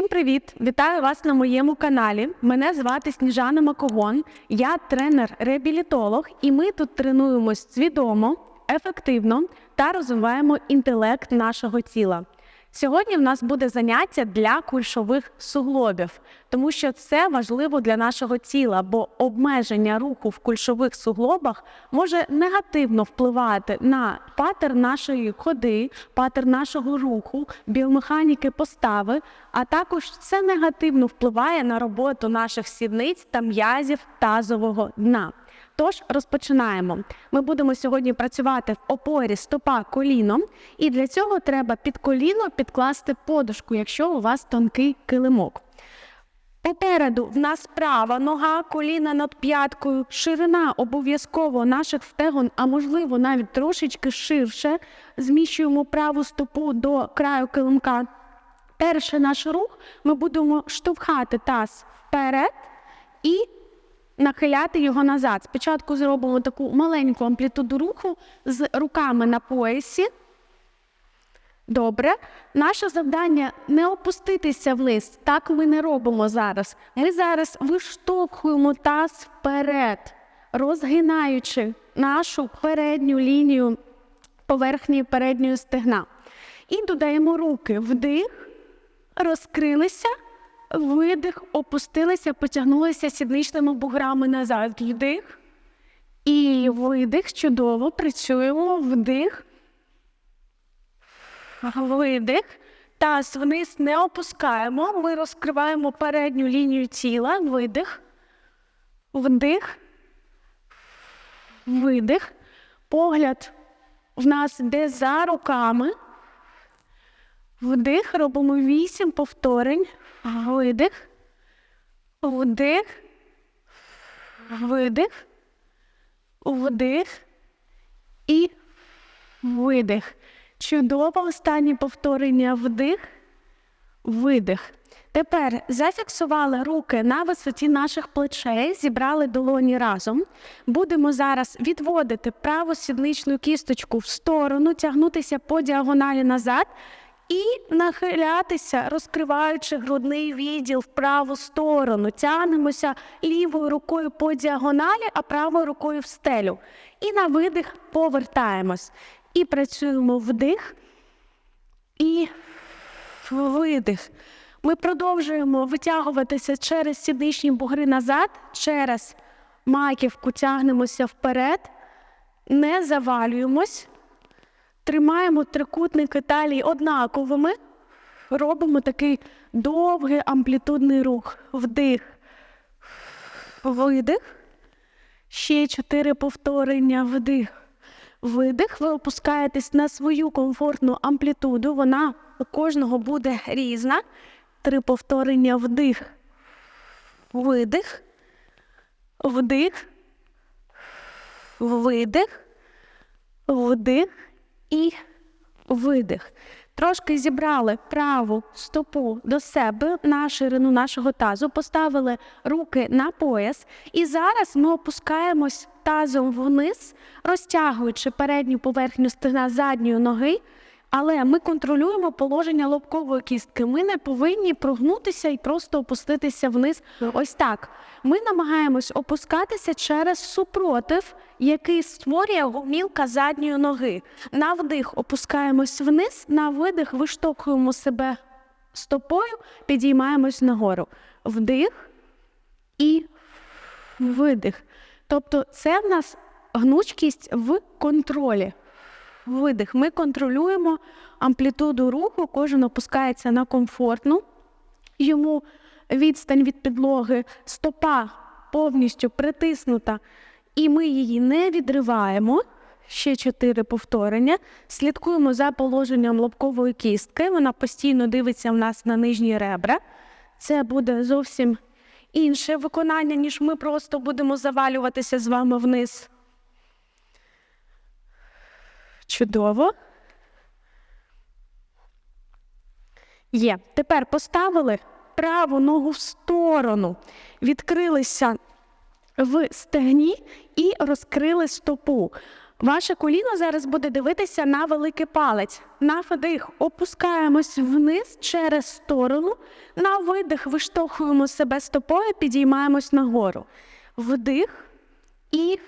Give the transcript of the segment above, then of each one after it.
Всім привіт! Вітаю вас на моєму каналі. Мене звати Сніжана Макогон. Я тренер-реабілітолог, і ми тут тренуємось свідомо, ефективно та розвиваємо інтелект нашого тіла. Сьогодні в нас буде заняття для кульшових суглобів, тому що це важливо для нашого тіла, бо обмеження руху в кульшових суглобах може негативно впливати на паттерн нашої ходи, паттерн нашого руху, біомеханіки постави, а також це негативно впливає на роботу наших сідниць та м'язів тазового дна. Тож розпочинаємо. Ми будемо сьогодні працювати в опорі стопа коліном, і для цього треба під коліно підкласти подушку, якщо у вас тонкий килимок. Попереду в нас права нога, коліна над п'яткою, ширина обов'язково наших стегон, а можливо навіть трошечки ширше. Зміщуємо праву стопу до краю килимка. Перший наш рух ми будемо штовхати таз вперед і нахиляти його назад. Спочатку зробимо таку маленьку амплітуду руху з руками на поясі. Добре. Наше завдання не опуститися вниз. Так ми не робимо зараз. Ми зараз виштовхуємо таз вперед, розгинаючи нашу передню лінію поверхні передньої стегна. І додаємо руки вдих, розкрилися, видих, опустилися, потягнулися сідничними буграми назад. Вдих. І видих. Чудово. Працюємо. Вдих. Видих. Таз вниз не опускаємо. Ми розкриваємо передню лінію тіла. Видих. Вдих. Видих. Погляд в нас йде за руками. Вдих. Робимо вісім повторень. Видих. Вдих. Видих. Вдих. І видих. Чудово останнє повторення вдих, видих. Тепер зафіксували руки на висоті наших плечей, зібрали долоні разом. Будемо зараз відводити праву сідничну кісточку в сторону, тягнутися по діагоналі назад і нахилятися, розкриваючи грудний відділ в праву сторону. Тягнемося лівою рукою по діагоналі, а правою рукою в стелю. І на видих повертаємось. І працюємо вдих і видих. Ми продовжуємо витягуватися через сідничні бугри назад, через маківку тягнемося вперед, не завалюємось, тримаємо трикутники талії однаковими, робимо такий довгий амплітудний рух. Вдих, видих. Ще чотири повторення вдих. Видих, ви опускаєтесь на свою комфортну амплітуду. Вона у кожного буде різна. Три повторення вдих, видих, вдих, видих, вдих і видих. Трошки зібрали праву стопу до себе на ширину нашого тазу, поставили руки на пояс, і зараз ми опускаємось тазом вниз, розтягуючи передню поверхню стегна задньої ноги. Але ми контролюємо положення лобкової кістки. Ми не повинні прогнутися і просто опуститися вниз. Ось так. Ми намагаємось опускатися через супротив, який створює гумілка задньої ноги. На вдих опускаємось вниз, на видих виштовхуємо себе стопою, підіймаємось нагору. Вдих і видих. Тобто, це в нас гнучкість в контролі. Видих. Ми контролюємо амплітуду руху, кожен опускається на комфортну. Йому відстань від підлоги, стопа повністю притиснута, і ми її не відриваємо. Ще чотири повторення. Слідкуємо за положенням лобкової кістки. Вона постійно дивиться в нас на нижні ребра. Це буде зовсім інше виконання, ніж ми просто будемо завалюватися з вами вниз. Чудово. Є. Тепер поставили праву ногу в сторону, відкрилися в стегні і розкрили стопу. Ваше коліно зараз буде дивитися на великий палець. На вдих опускаємось вниз через сторону. На видих виштовхуємо себе стопою, підіймаємось нагору. Вдих і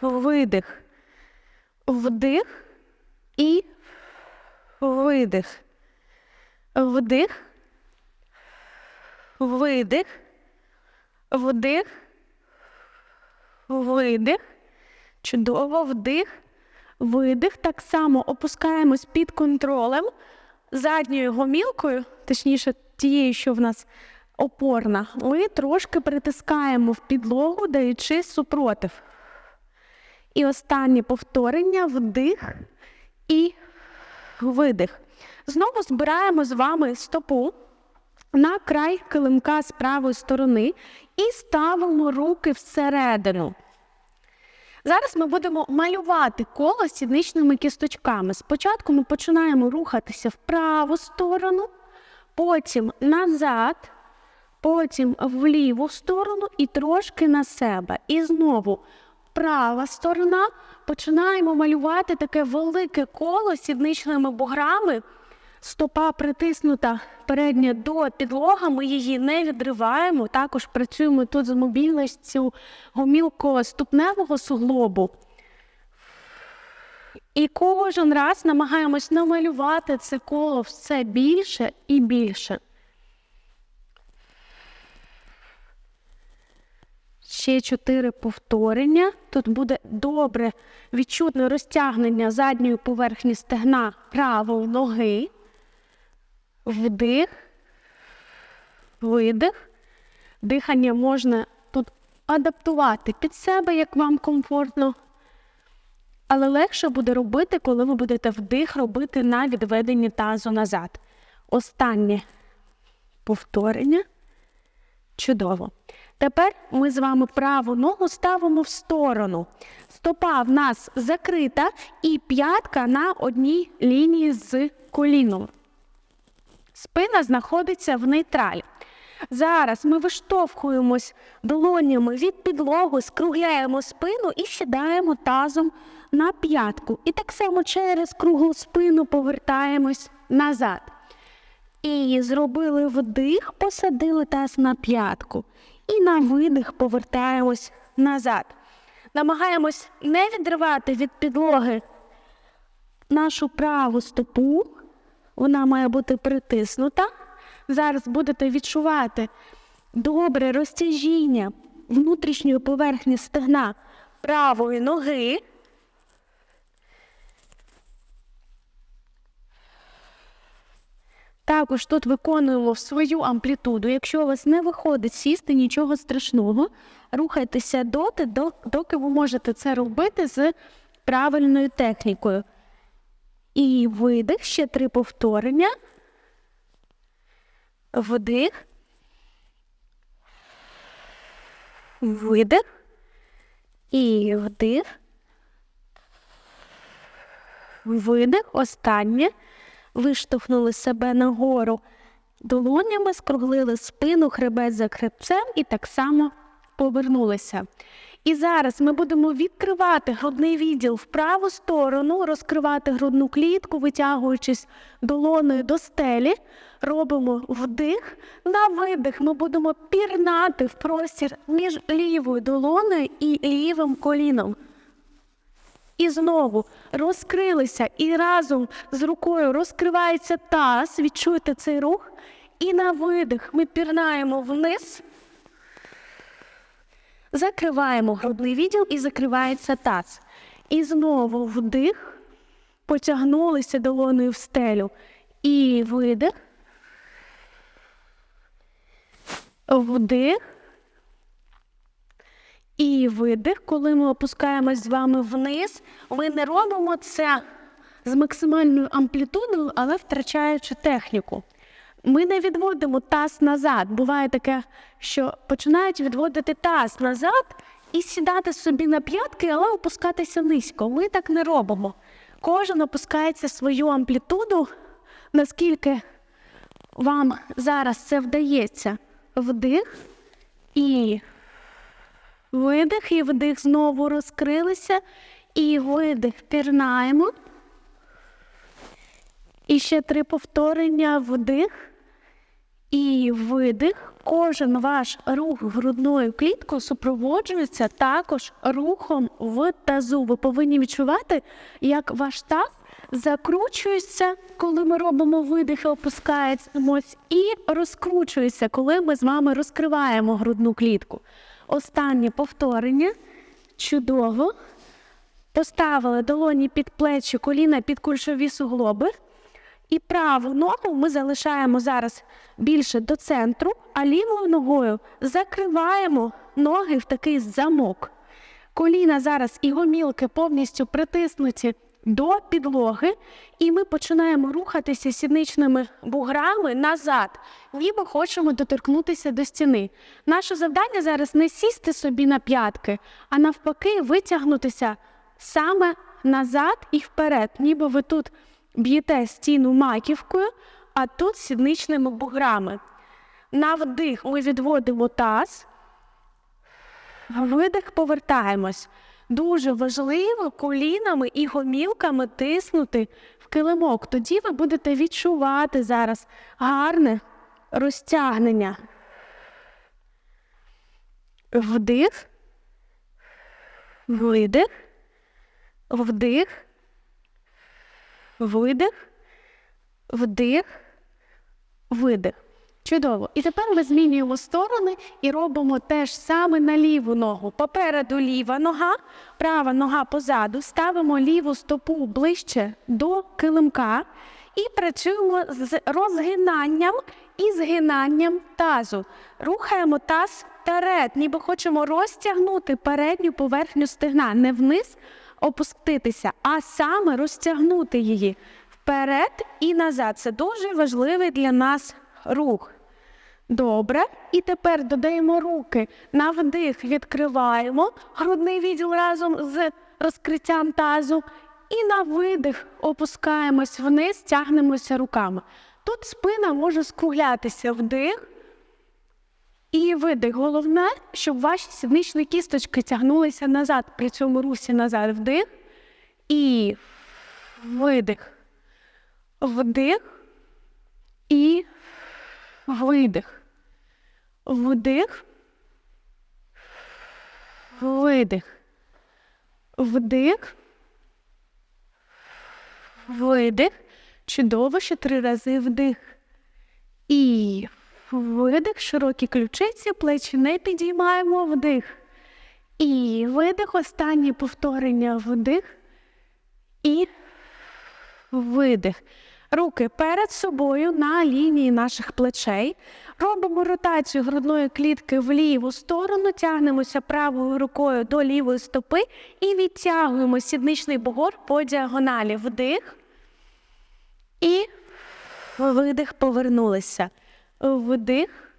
видих. Вдих і видих. Вдих. Видих. Вдих. Видих. Чудово, вдих, видих. Так само опускаємось під контролем задньою гомілкою, точніше, тією, що в нас опорна, ми трошки притискаємо в підлогу, даючи супротив. І останнє повторення вдих і видих. Знову збираємо з вами стопу на край килимка з правої сторони і ставимо руки всередину. Зараз ми будемо малювати коло сідничними кісточками. Спочатку ми починаємо рухатися в праву сторону, потім назад, потім в ліву сторону і трошки на себе. І знову права сторона. Починаємо малювати таке велике коло сідничними буграми. Стопа притиснута передня до підлога, ми її не відриваємо. Також працюємо тут з мобільністю гомілко-ступневого суглобу. І кожен раз намагаємось намалювати це коло все більше і більше. Ще чотири повторення. Тут буде добре відчутне розтягнення задньої поверхні стегна правої ноги. Вдих, видих. Дихання можна тут адаптувати під себе, як вам комфортно. Але легше буде робити, коли ви будете вдих робити на відведенні тазу назад. Останнє повторення. Чудово. Тепер ми з вами праву ногу ставимо в сторону. Стопа в нас закрита і п'ятка на одній лінії з коліном. Спина знаходиться в нейтралі. Зараз ми виштовхуємось долонями від підлоги, скругляємо спину і сідаємо тазом на п'ятку. І так само через круглу спину повертаємось назад. І зробили вдих, посадили таз на п'ятку. І на видих повертаємось назад. Намагаємось не відривати від підлоги нашу праву стопу. Вона має бути притиснута. Зараз будете відчувати добре розтяжіння внутрішньої поверхні стегна правої ноги. Також тут виконуємо свою амплітуду. Якщо у вас не виходить сісти, нічого страшного, рухайтеся доти, доки ви можете це робити з правильною технікою. І видих, ще три повторення. Вдих. Видих. І вдих. Видих. Останнє. Виштовхнули себе нагору долонями, скруглили спину, хребет за хребцем і так само повернулися. І зараз ми будемо відкривати грудний відділ в праву сторону, розкривати грудну клітку, витягуючись долоною до стелі. Робимо вдих. На видих ми будемо пірнати в простір між лівою долоною і лівим коліном. І знову розкрилися, і разом з рукою розкривається таз. Відчуйте цей рух. І на видих ми пірнаємо вниз. Закриваємо грудний відділ і закривається таз. І знову вдих, потягнулися долоною в стелю. І видих. Вдих. І видих. Коли ми опускаємось з вами вниз, ми не робимо це з максимальною амплітудою, але втрачаючи техніку. Ми не відводимо таз назад. Буває таке, що починають відводити таз назад і сідати собі на п'ятки, але опускатися низько. Ми так не робимо. Кожен опускається свою амплітуду, наскільки вам зараз це вдається. Вдих і видих, і вдих знову розкрилися. І видих. Пірнаємо. І ще три повторення. Вдих і видих. Кожен ваш рух грудною кліткою супроводжується також рухом в тазу. Ви повинні відчувати, як ваш таз закручується, коли ми робимо видих і опускаємось, і розкручується, коли ми з вами розкриваємо грудну клітку. Останнє повторення. Чудово. Поставили долоні під плечі, коліна під кульшові суглоби. І праву ногу ми залишаємо зараз більше до центру, а лівою ногою закриваємо ноги в такий замок. Коліна зараз і гомілки повністю притиснуті до підлоги, і ми починаємо рухатися сідничними буграми назад, ніби хочемо доторкнутися до стіни. Наше завдання зараз не сісти собі на п'ятки, а навпаки, витягнутися саме назад і вперед, ніби ви тут б'єте стіну маківкою, а тут сідничними буграми. На вдих ми відводимо таз, видих повертаємось. Дуже важливо колінами і гомілками тиснути в килимок. Тоді ви будете відчувати зараз гарне розтягнення. Вдих, видих, вдих, видих, вдих, видих. Чудово. І тепер ми змінюємо сторони і робимо те ж саме на ліву ногу. Попереду ліва нога, права нога позаду. Ставимо ліву стопу ближче до килимка і працюємо з розгинанням і згинанням тазу. Рухаємо таз вперед, ніби хочемо розтягнути передню поверхню стегна, не вниз опуститися, а саме розтягнути її вперед і назад. Це дуже важливий для нас рух. Добре. І тепер додаємо руки на вдих, відкриваємо грудний відділ разом з розкриттям тазу. І на видих опускаємось вниз, тягнемося руками. Тут спина може скруглятися вдих і видих. Головне, щоб ваші сідничні кісточки тягнулися назад при цьому русі назад. Вдих і видих. Вдих і видих. Вдих. Видих. Вдих. Видих. Чудово, ще три рази вдих. І видих, широкі ключиці, плечі не підіймаємо вдих. І видих, останнє повторення вдих. І видих. Руки перед собою на лінії наших плечей. Робимо ротацію грудної клітки в ліву сторону, тягнемося правою рукою до лівої стопи і відтягуємо сідничний бугор по діагоналі. Вдих. І видих, повернулися. Вдих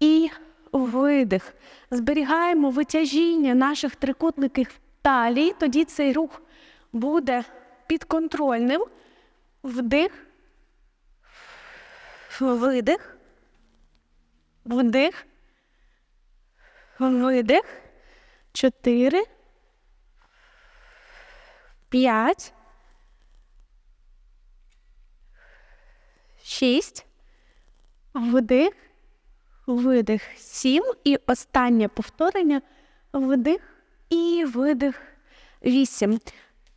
і видих. Зберігаємо витяжіння наших трикутників талії, тоді цей рух буде підконтрольним. Вдих, видих, вдих, видих. Чотири. П'ять. Шість. Вдих, видих. Сім. І останнє повторення. Вдих і видих. Вісім.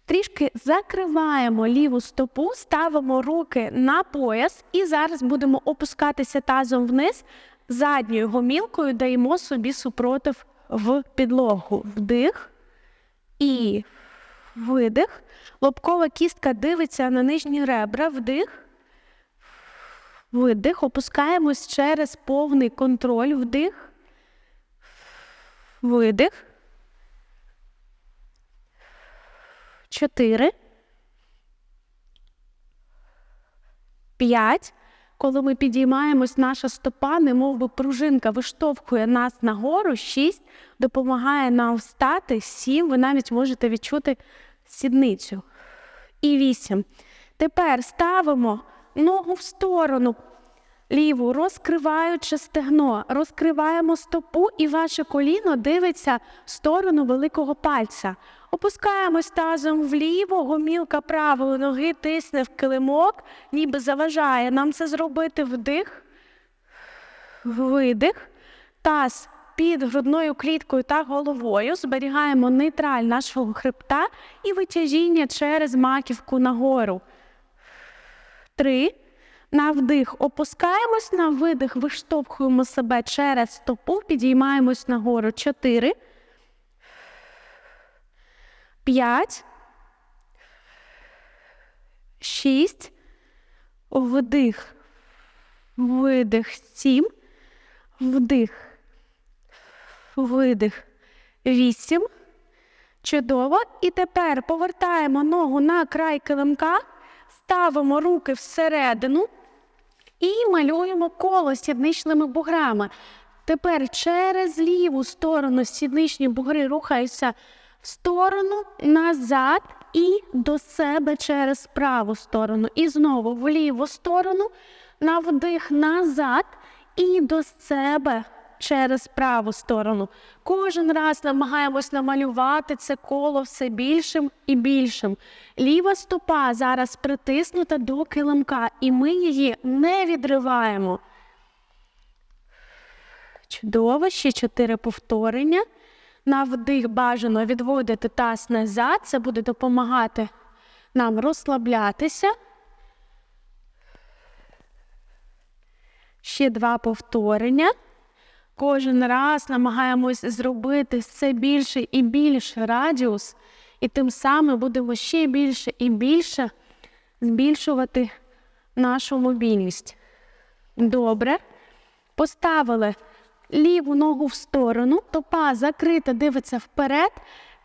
Трішки закриваємо ліву стопу, ставимо руки на пояс і зараз будемо опускатися тазом вниз, задньою гомілкою даємо собі супротив в підлогу. Вдих і видих. Лобкова кістка дивиться на нижні ребра, вдих, видих. Опускаємось через повний контроль, вдих, видих. Чотири. П'ять. Коли ми підіймаємось, наша стопа, немов би пружинка, виштовхує нас нагору. Шість. Допомагає нам встати. Сім. Ви навіть можете відчути сідницю. І вісім. Тепер ставимо ногу в сторону. Ліву, розкриваючи стегно, розкриваємо стопу, і ваше коліно дивиться в сторону великого пальця. Опускаємось тазом вліво, гомілка правої ноги тисне в килимок, ніби заважає нам це зробити вдих, видих, таз під грудною кліткою та головою. Зберігаємо нейтраль нашого хребта і витяжіння через маківку нагору. Три. На вдих опускаємось, на видих виштовхуємо себе через стопу, підіймаємось нагору. Чотири. П'ять. Шість. Вдих. Видих. Сім. Вдих. Видих. Вісім. Чудово. І тепер повертаємо ногу на край килимка, ставимо руки всередину і малюємо коло сідничними буграми. Тепер через ліву сторону сідничні бугри рухаються сторону, назад і до себе через праву сторону. І знову в ліву сторону, на вдих назад і до себе через праву сторону. Кожен раз намагаємось намалювати це коло все більшим і більшим. Ліва стопа зараз притиснута до килимка, і ми її не відриваємо. Чудово, ще чотири повторення. На вдих бажано відводити таз назад. Це буде допомагати нам розслаблятися. Ще два повторення. Кожен раз намагаємось зробити все більше і більше радіус, і тим самим будемо ще більше і більше збільшувати нашу мобільність. Добре. Поставили ліву ногу в сторону, топа закрита, дивиться вперед,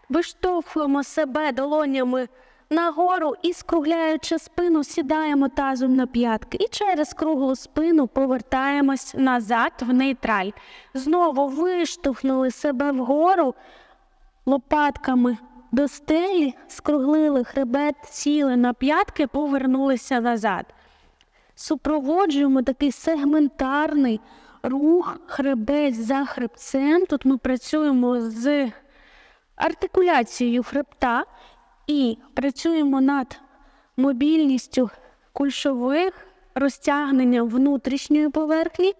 виштовхуємо себе долонями нагору і, скругляючи спину, сідаємо тазом на п'ятки. І через круглу спину повертаємось назад в нейтраль. Знову виштовхнули себе вгору лопатками до стелі, скруглили хребет, сіли на п'ятки, повернулися назад. Супроводжуємо такий сегментарний рух, хребець за хребцем. Тут ми працюємо з артикуляцією хребта і працюємо над мобільністю кульшових, розтягненням внутрішньої поверхні.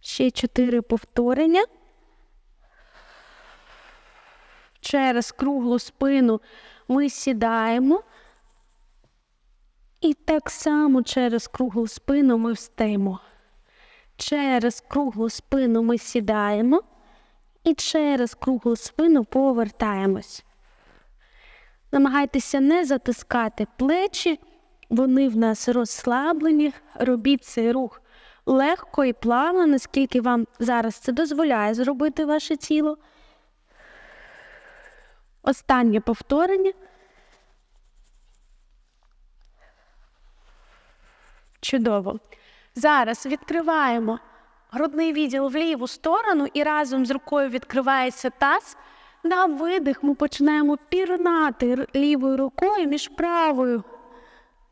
Ще чотири повторення. Через круглу спину ми сідаємо. І так само через круглу спину ми встаємо. Через круглу спину ми сідаємо і через круглу спину повертаємось. Намагайтеся не затискати плечі, вони в нас розслаблені. Робіть цей рух легко і плавно, наскільки вам зараз це дозволяє зробити ваше тіло. Останнє повторення. Чудово. Зараз відкриваємо грудний відділ в ліву сторону і разом з рукою відкривається таз. На видих ми починаємо пірнати лівою рукою між правою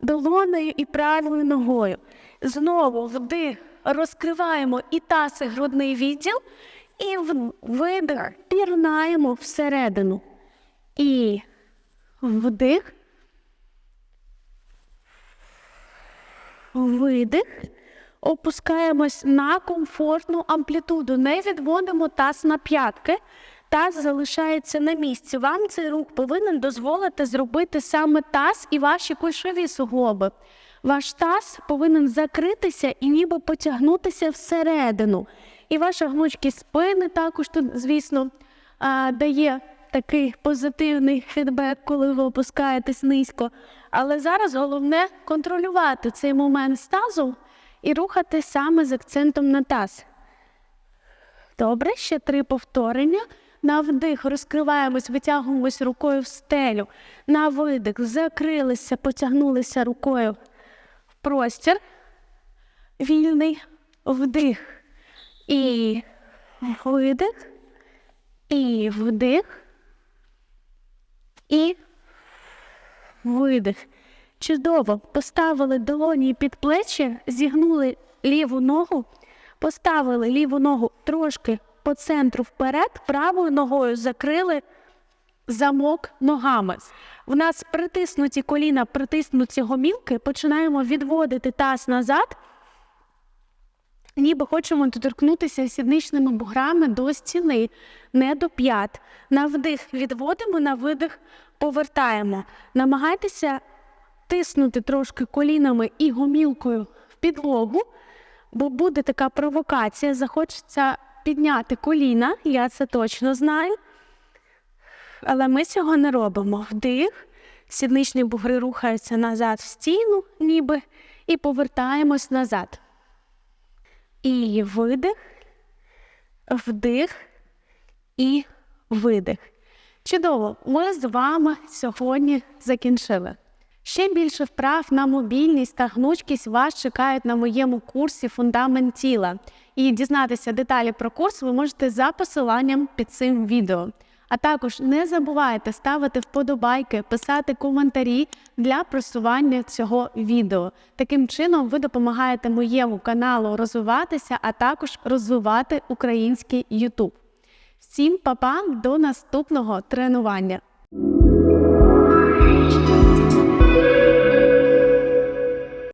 долонею і правою ногою. Знову вдих розкриваємо і таз, і грудний відділ, і видих пірнаємо всередину. І вдих. Видих. Опускаємось на комфортну амплітуду. Не відводимо таз на п'ятки. Таз залишається на місці. Вам цей рух повинен дозволити зробити саме таз і ваші кульшові суглоби. Ваш таз повинен закритися і ніби потягнутися всередину. І ваша гнучкість спини також тут, звісно, дає такий позитивний фідбек, коли ви опускаєтесь низько. Але зараз головне контролювати цей момент з тазом і рухати саме з акцентом на таз. Добре, ще три повторення. На вдих розкриваємось, витягуємось рукою в стелю. На видих закрилися, потягнулися рукою в простір. Вільний вдих. І видих. І вдих. І видих. Чудово. Поставили долоні під плечі, зігнули ліву ногу, Поставили ліву ногу трошки по центру вперед, правою ногою закрили замок ногами. У нас притиснуті коліна, притиснуті гомілки, починаємо відводити таз назад, ніби хочемо доторкнутися сідничними буграми до стіни, не до п'ят. На вдих відводимо, на видих повертаємо. Намагайтеся тиснути трошки колінами і гомілкою в підлогу, бо буде така провокація, захочеться підняти коліна, я це точно знаю. Але ми цього не робимо. Вдих, сідничні бугри рухаються назад в стіну, ніби, і повертаємось назад. І видих, вдих і видих. Чудово, ми з вами сьогодні закінчили. Ще більше вправ на мобільність та гнучкість вас чекають на моєму курсі Фундамент тіла. І дізнатися деталі про курс ви можете за посиланням під цим відео. А також не забувайте ставити вподобайки, писати коментарі для просування цього відео. Таким чином ви допомагаєте моєму каналу розвиватися, а також розвивати український YouTube. Всім па-па, до наступного тренування!